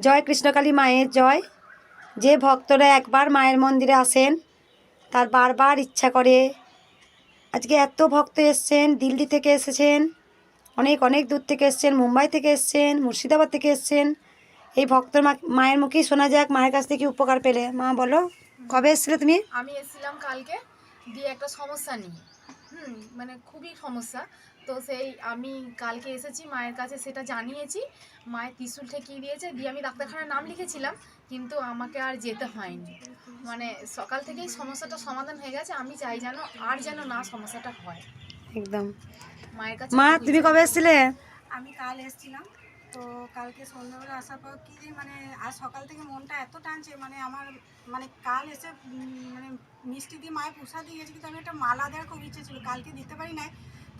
জয় কৃষ্ণকালী মায়ের জয়। যে ভক্তরা একবার মায়ের মন্দিরে আসেন, তার বারবার ইচ্ছা করে, আজকে এত ভক্ত এসছেন, দিল্লি থেকে এসেছেন, অনেক অনেক দূর থেকে এসছেন, মুম্বাই থেকে এসছেন, মুর্শিদাবাদ থেকে এসছেন। এই ভক্তর মা- মায়ের মুখেই শোনা যাক, মায়ের কাছ থেকে উপকার পেলে। মা, বলো, কবে এসেছিলে তুমি? আমি এসেছিলাম কালকে, দিয়ে একটা সমস্যা নিয়ে হুম মানে খুবই সমস্যা। তো সেই আমি কালকে এসেছি মায়ের কাছে সেটা জানিয়েছি। মায়ের ত্রিশুল ঠেকিয়ে দিয়েছে দিয়ে আমি ডাক্তারখানার নাম লিখেছিলাম কিন্তু আমাকে আর যেতে হয়নি। মানে সকাল থেকেই সমস্যাটা সমাধান হয়ে গেছে আমি চাই যেন আর যেন না সমস্যাটা হয়। একদম। মায়ের কাছে মা তুমি কবে এসেছিলে? আমি কাল এসেছিলাম তো কালকে সন্ধ্যাবেলা আসার পর কি যে মানে আজ সকাল থেকে মনটা এত টানছে মানে আমার মানে কাল এসে মানে মিষ্টি দিয়ে মায়ের প্রসাদ দিয়ে গেছে কিন্তু আমি একটা মালা দেওয়ার খুব ইচ্ছে ছিল কালকে দিতে পারি নাই।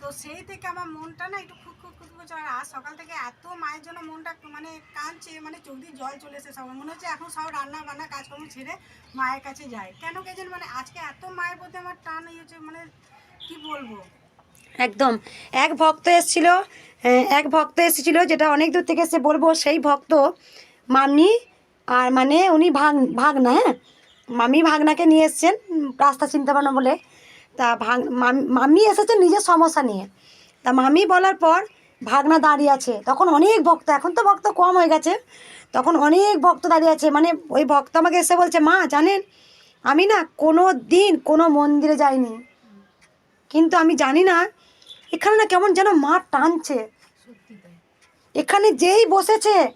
তো সেই থেকে আমার মনটা না একটু খুব খুব খুব করছে আর সকাল থেকে এত মায়ের জন্য মনটা মানে কাঁদছে মানে চোখ দিয়ে জল চলে এসে সব মনে হচ্ছে এখন সব রান্না বান্না, কাজকর্ম ছেড়ে মায়ের কাছে যায়। কেন কে জানি মানে আজকে এত মায়ের প্রতি আমার টান হয়েছে মানে কি বলব? একদম। এক ভক্ত এসেছিল এক ভক্ত এসেছিল যেটা অনেক দূর থেকে এসে বলব, সেই ভক্ত মামি আর মানে উনি ভাগ, ভাগনা হ্যাঁ? মামি ভাগনাকে নিয়ে এসছেন রাস্তা চিনতে পারো বলে। তা ভাগ মাম- এসেছেন নিজের সমস্যা নিয়ে। তা মামি বলার পর ভাগনা দাঁড়িয়ে আছে। তখন অনেক ভক্ত, এখন তো ভক্ত কম হয়ে গেছে। তখন অনেক ভক্ত দাঁড়িয়ে আছে। মানে ওই ভক্ত আমাকে এসে বলছে, মা, জানেন, আমি না কোনো দিন কোনো মন্দিরে যাইনি। কিন্তু আমি জানি না, এখানে না কেমন যেন মা টানছে। এখানে যেই বসেছে,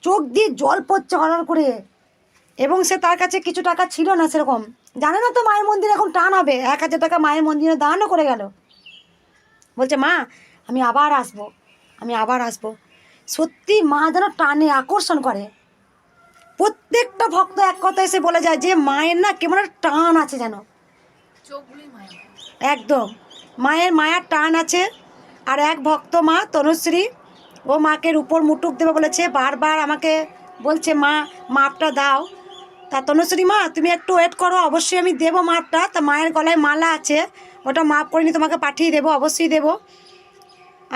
চোখ দিয়ে জল পড়ছে হরার করে। এবং সে তার কাছে কিছু টাকা ছিল না সেরকম। জানে না তো মায়ের মন্দিরে এখন টান হবে। এক হাজার টাকা মায়ের মন্দিরে দানও করে গেল। বলছে মা আমি আবার আসব। আমি আবার আসব। সত্যি মা যেন টানে আকর্ষণ করে। প্রত্যেকটা ভক্ত এক কথা এসে বলে যায় যে মায়ের না কেমন একটা টান আছে যেন। একদম। মায়ের মায়ার টান আছে। আর এক ভক্ত মা তনুশ্রী ও মাকে উপর মুটুক দেবে বলেছে বারবার আমাকে বলছে মা মাপটা দাও। তা তনুশ্রী মা, তুমি একটু ওয়েট করো, অবশ্যই আমি দেবো মাপটা। তা মায়ের গলায় মালা আছে, ওটা মাপ করে নিয়ে তোমাকে পাঠিয়ে দেবো, অবশ্যই দেবো।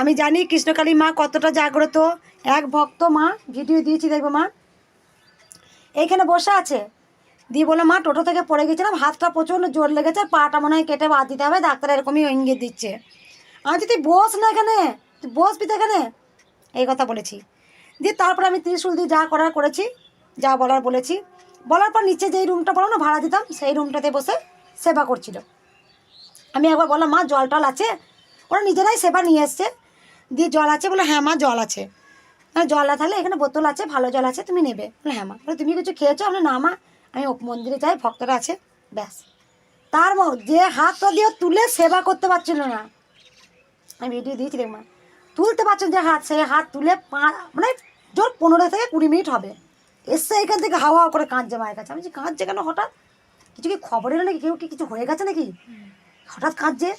আমি জানি কৃষ্ণকালী মা কতটা জাগ্রত, এক ভক্ত মা, ভিডিও দিয়েছি দেখব মা। এইখানে বসে আছে। দিয়ে বলল, মা, টোটো থেকে পড়ে গেছিলাম, হাতটা প্রচণ্ড জোর লেগেছে, পাটা মনে হয় কেটে বাদ দিতে হবে, ডাক্তার এরকমই ইঙ্গিত দিচ্ছে। আমি তুই বস না এখানে? তুই বসবি তো এখানে? এই কথা বলেছি। দিয়ে তারপরে আমি ত্রিশুল দিয়ে যা করার করেছি, যা বলার বলেছি। বলার পর নিচে যেই রুমটা বলো না, ভাড়া দিতাম, সেই রুমটাতে বসে সেবা করছিল। আমি একবার বললাম, মা, জল টল আছে? ওরা নিজেরাই সেবা নিয়ে এসছে। দিয়ে জল আছে বলে হ্যাঁ মা, জল আছে। না, জল না থাকলে এখানে বোতল আছে, ভালো জল আছে, তুমি নেবে। বলে হ্যাঁ মা। বলে, তুমি কিছু খেয়েছো? আমি না মা, আমি মন্দিরে যাই, ভক্তরা আছে, ব্যাস। তার ম- যে হাতটা দিয়ে তুলে সেবা করতে পারছিল না। আমি ভিডিও দিয়েছি দেখমা তুলতে পারছেন যে হাত, সেই হাত তুলে মানে জোর পনেরো থেকে কুড়ি মিনিট হবে। এসে এখান থেকে হাওয়া হাওয়া করে কাঁদছে মায়ের কাছে। আমি যে কাঁদছে কেন হঠাৎ? কিছু কি খবর এলো নাকি? কেউ কি কিছু হয়ে গেছে নাকি? হঠাৎ কাঁদছে।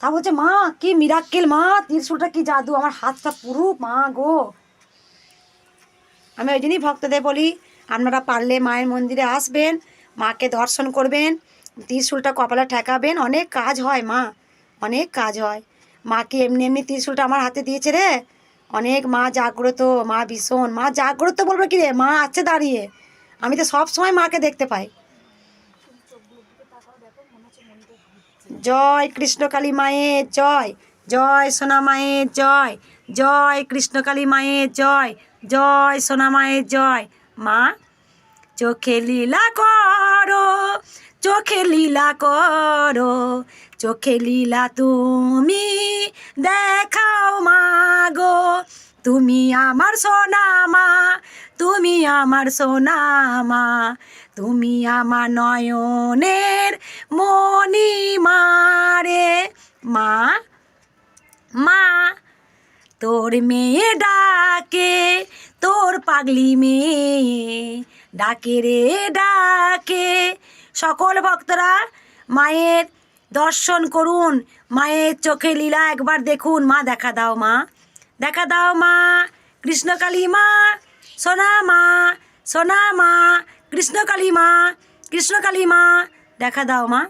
তা বলছে, মা, কি মিরাক্কেল মা, ত্রিশুলটা কি জাদু? আমার হাতটা পুরো মা গো। আমি ওই জন্যই ভক্তদের বলি, আপনারা পারলে মায়ের মন্দিরে আসবেন, মাকে দর্শন করবেন, ত্রিশুলটা কপালে ঠেকাবেন। অনেক কাজ হয় মা, অনেক কাজ হয়। মাকে এমনি এমনি ত্রিশুলটা আমার হাতে দিয়েছে রে। অনেক মা জাগ্রত, মা ভীষণ। মা জাগ্রত বলব কি রে? মা আছে দাঁড়িয়ে। আমি তো সব সময় মাকে দেখতে পাই। জয় কৃষ্ণকালী মায়ের জয় জয় সোনা মায়ের জয় জয় কৃষ্ণকালী মায়ের জয় জয় সোনা মায়ের জয়। মা, চোখে লীলা করো, চোখে লীলা করো, চোখে লীলা তুমি গো তুমি আমার সোনা মা তুমি আমার সোনামা, তুমি আমার নয়নের মণি মারে মা মা, তোর মেয়ে ডাকে, তোর পাগলি মেয়ে ডাকে রে, ডাকে। সকল ভক্তরা মায়ের দর্শন করুন, মায়ের চোখে লীলা একবার দেখুন। মা, দেখা দাও মা। দেখা দাও মা কৃষ্ণকালী মা, সোনা মা সোনা মা কৃষ্ণকালী মা কৃষ্ণকালী মা, দেখা দাও মা।